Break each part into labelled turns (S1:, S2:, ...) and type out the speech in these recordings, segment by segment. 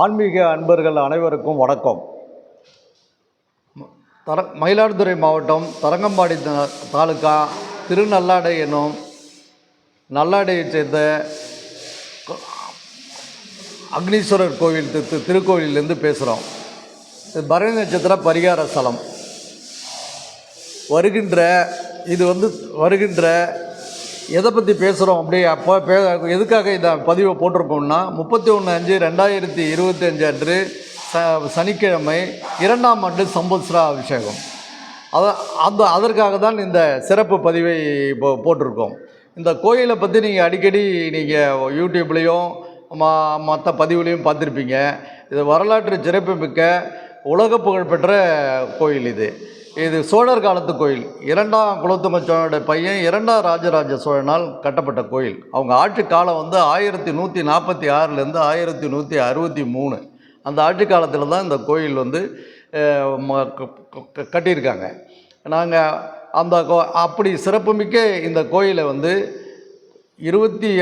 S1: ஆன்மீக அன்பர்கள் அனைவருக்கும் வணக்கம். தர மயிலாடுதுறை மாவட்டம் தரங்கம்பாடி தாலுக்கா திருநல்லாடை என்னும் நல்லாடையைச் சேர்ந்த அக்னீஸ்வரர் கோவில் திரு திருக்கோவிலிருந்து பேசுகிறோம் இது பரணி நட்சத்திர பரிகார ஸ்தலம். வருகின்ற இது வந்து வருகின்ற எதை பற்றி பேசுகிறோம் அப்படி அப்போ பே எதுக்காக இந்த பதிவை போட்டிருக்கோம்னா முப்பத்தி ஒன்று அஞ்சு ரெண்டாயிரத்தி இருபத்தி அஞ்சு அன்று ச சனிக்கிழமை இரண்டாம் ஆண்டு சம்பத்ஸ்ரா அபிஷேகம். அத அந்த அதற்காக தான் இந்த சிறப்பு பதிவை இப்போ போட்டிருக்கோம். இந்த கோயிலை பற்றி நீங்கள் அடிக்கடி நீங்கள் யூடியூப்லேயும் ம மற்ற பதிவுலையும் பார்த்துருப்பீங்க. இது வரலாற்று சிறப்புமிக்க உலக புகழ்பெற்ற கோயில் இது. இது சோழர் காலத்து கோயில். இரண்டாம் குலோத்துங்க சோழனுடைய பையன் இரண்டாம் ராஜராஜ சோழனால் கட்டப்பட்ட கோயில். அவங்க ஆட்சி காலம் வந்து ஆயிரத்தி நூற்றி நாற்பத்தி ஆறுலேருந்து ஆயிரத்தி நூற்றி அறுபத்தி மூணு. அந்த ஆட்சி காலத்தில் தான் இந்த கோயில் வந்து ம- க- க- கட்டியிருக்காங்க. நாங்கள் அந்த கோ அப்படி சிறப்புமிக்க இந்த கோயிலை வந்து இருபத்தி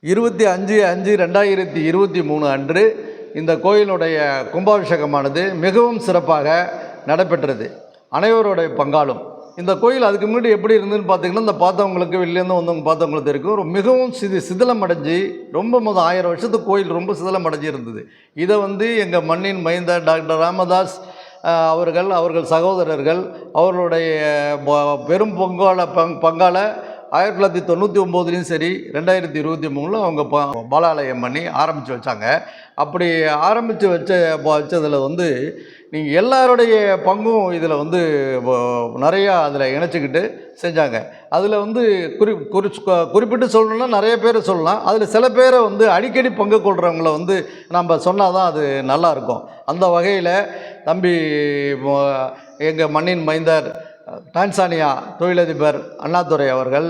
S1: இருபத்தி அஞ்சு அஞ்சு ரெண்டாயிரத்தி இருபத்தி மூணு அன்று இந்த கோயிலுடைய கும்பாபிஷேகமானது மிகவும் சிறப்பாக நடைபெற்றது. அனைவருடைய பங்காலும் இந்த கோயில் அதுக்கு முன்னாடி எப்படி இருந்ததுன்னு பார்த்தீங்கன்னா இந்த பார்த்தவங்களுக்கு வெளிலேருந்து வந்தவங்க பார்த்தவங்களுக்கு இருக்கும் ஒரு மிகவும் சிதி சிதிலம் அடைஞ்சு ரொம்ப முதல் ஆயிரம் வருஷத்துக்கு கோயில் ரொம்ப சிதிலம் அடைஞ்சு இருந்தது. இதை வந்து எங்கள் மண்ணின் மைந்த டாக்டர் ராமதாஸ் அவர்கள் அவர்கள் சகோதரர்கள் அவர்களுடைய பெரும் பங்காள பங் பங்காள ஆயிரத்தி தொள்ளாயிரத்தி தொண்ணூற்றி ஒம்போதுலேயும் சரி ரெண்டாயிரத்தி இருபத்தி மூணில் அவங்க பாலாலயம் பண்ணி ஆரம்பித்து வச்சாங்க. அப்படி ஆரம்பித்து வச்ச வச்சதில் வந்து நீங்கள் எல்லாருடைய பங்கும் இதில் வந்து நிறையா அதில் இணைச்சிக்கிட்டு செஞ்சாங்க. அதில் வந்து குறி குறி குறிப்பிட்டு சொல்லணும்னா நிறைய பேர் சொல்லலாம். அதில் சில பேரை வந்து அடிக்கடி பங்கு கொள்கிறவங்கள வந்து நம்ம சொன்னால் தான் அது நல்லாயிருக்கும் அந்த வகையில் தம்பி எங்கள் மண்ணின் மைந்தார் டான்சானியா தொழிலதிபர் அண்ணாதுரை அவர்கள்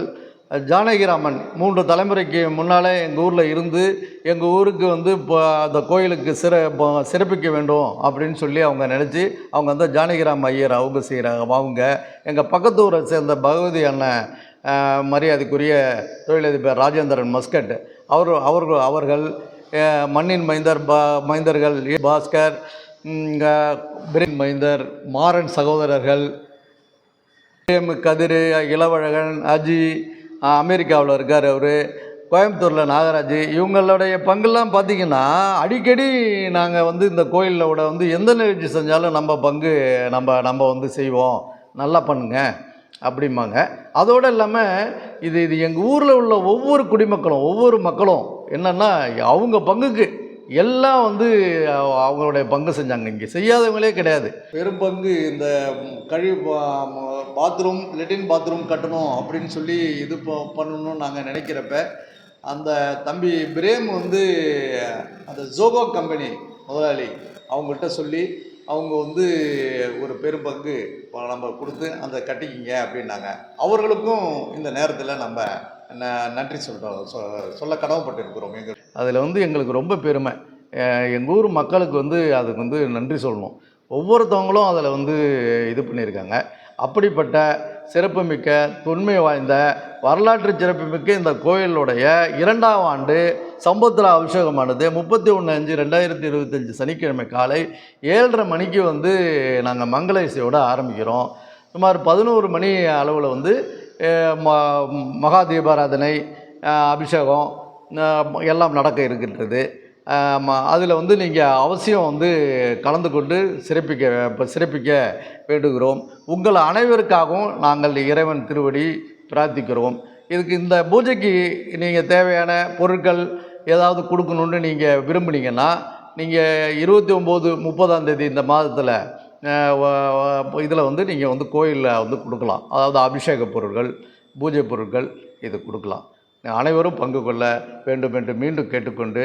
S1: ஜானகிராமன் மூன்று தலைமுறைக்கு முன்னாலே எங்கள் ஊரில் இருந்து எங்கள் ஊருக்கு வந்து இப்போ அந்த கோயிலுக்கு சிற சிறப்பிக்க வேண்டும் அப்படின்னு சொல்லி அவங்க நினச்சி அவங்க வந்து ஜானகிராம் ஐயர் அவங்க செய்கிறாங்க அவங்க எங்கள் பக்கத்து ஊரை சேர்ந்த பகவதி அண்ணன் மரியாதைக்குரிய தொழிலதிபர் ராஜேந்திரன் மஸ்கட் அவர் அவர்கள் அவர்கள் மண்ணின் மைந்தர் பா மைந்தர்கள் ஏ. பாஸ்கர் பிரின் மைந்தர் மாறன் சகோதரர்கள் எம் கதிர் இளவழகன் அஜி அமெரிக்காவில் இருக்கார் அவர். கோயம்புத்தூரில் நாகராஜ். இவங்களுடைய பங்குலாம் பார்த்திங்கன்னா அடிக்கடி நாங்கள் வந்து இந்த கோயிலில் விட வந்து எந்த நிகழ்ச்சி செஞ்சாலும் நம்ம பங்கு நம்ம நம்ம வந்து செய்வோம். நல்லா பண்ணுங்க அப்படிம்பாங்க. அதோடு இல்லாமல் இது இது எங்கள் ஊரில் உள்ள ஒவ்வொரு குடிமக்களும் ஒவ்வொரு மக்களும் என்னென்னா அவங்க பங்குக்கு எல்லாம் வந்து அவங்களுடைய பங்கு செஞ்சாங்க. இங்கே செய்யாதவங்களே கிடையாது. பெரும் பங்கு இந்த கழிவு பாத்ரூம் லெட்டின் பாத்ரூம் கட்டணும் அப்படின்னு சொல்லி இது பண்ணணும்னு நாங்கள் நினைக்கிறப்ப அந்த தம்பி பிரேம் வந்து அந்த ஜோகோ கம்பெனி முதலாளி அவங்கள்ட்ட சொல்லி அவங்க வந்து ஒரு பெரும் பங்கு நம்ம கொடுத்து அந்த கட்டிக்கிங்க அப்படின்னாங்க. அவர்களுக்கும் இந்த நேரத்தில் நம்ம ந- நன்றி சொல்கிறோம் சொல்ல கடமைப்பட்டிருக்கிறோம் எங்கள். அதில் வந்து எங்களுக்கு ரொம்ப பெருமை. எங்கள் ஊர் மக்களுக்கு வந்து அதுக்கு வந்து நன்றி சொல்லணும். ஒவ்வொருத்தவங்களும் அதில் வந்து இது பண்ணியிருக்காங்க. அப்படிப்பட்ட சிறப்புமிக்க தொன்மை வாய்ந்த வரலாற்று சிறப்புமிக்க இந்த கோயிலுடைய இரண்டாம் ஆண்டு சம்பத்ரா அபிஷேகமானது. முப்பத்தி ஒன்று அஞ்சு ரெண்டாயிரத்தி இருபத்தஞ்சி சனிக்கிழமை காலை ஏழரை மணிக்கு வந்து நாங்கள் மங்கள இசையோடு ஆரம்பிக்கிறோம். சுமார் பதினோரு மணி அளவில் வந்து ம- மகா தீபாராதனை அபிஷேகம் எல்லாம் நடக்க இருக்கின்றது. அதில் வந்து நீங்கள் அவசியம் வந்து கலந்து கொண்டு சிறப்பிக்க சிறப்பிக்க வேண்டுகிறோம். உங்கள் அனைவருக்காகவும் நாங்கள் இறைவன் திருவடி பிரார்த்திக்கிறோம். இதுக்கு இந்த பூஜைக்கு நீங்கள் தேவையான பொருட்கள் ஏதாவது கொடுக்கணுன்னு நீங்கள் விரும்புனீங்கன்னா நீங்கள் இருபத்தி ஒம்பது முப்பதாம் தேதி இந்த மாதத்தில் இதில் வந்து நீங்கள் வந்து கோயிலில் வந்து கொடுக்கலாம். அதாவது அபிஷேக பொருட்கள் பூஜை பொருட்கள் இது கொடுக்கலாம். அனைவரும் பங்கு கொள்ள வேண்டும் என்று மீண்டும் கேட்டுக்கொண்டு